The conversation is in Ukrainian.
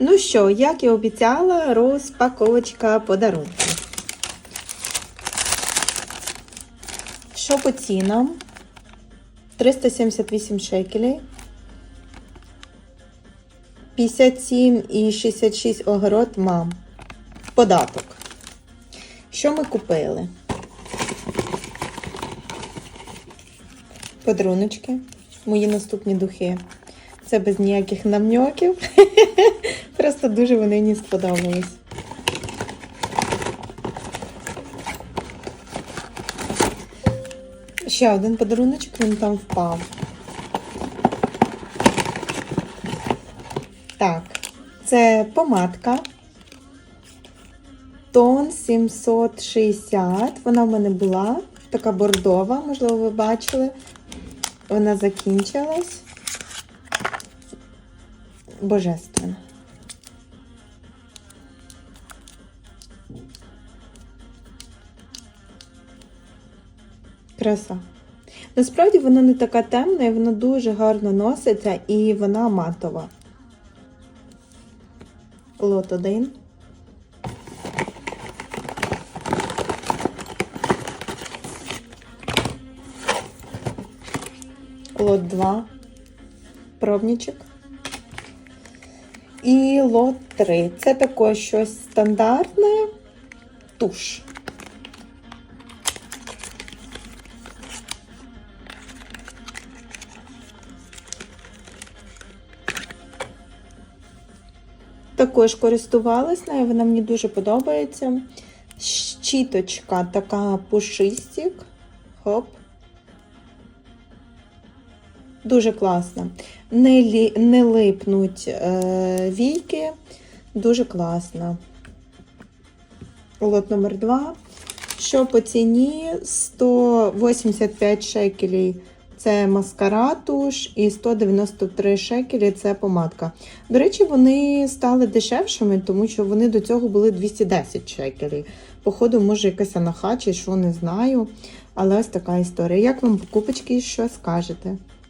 Ну що, як і обіцяла, розпаковочка подарунків. Що по цінам? 378 шекелей. 57 і 66 огород мам. Податок. Що ми купили? Подаруночки. Мої наступні духи. Це без ніяких намньоків. Просто дуже вони мені сподобались. Ще один подаруночок, він там впав. Так, це помадка. Тон 760. Вона в мене була така бордова, можливо, ви бачили. Вона закінчилась. Божественно. Краса. Насправді вона не така темна, і вона дуже гарно носиться і вона матова. Лот 1. Лот 2. Пробничок. І лот 3. Це також щось стандартне. Туш. Також користувалась нею, вона мені дуже подобається. Щіточка така пушистик. Хоп. Дуже класно. Не, лі, не липнуть е, війки. Дуже класно. Лот номер 2. Що по ціні 185 шекелей це маскаратуш і 193 шекелі це помадка. До речі, вони стали дешевшими, тому що вони до цього були 210 шекелів. Походу, може, якась анаха чи що, не знаю. Але ось така історія. Як вам покупочки, що скажете?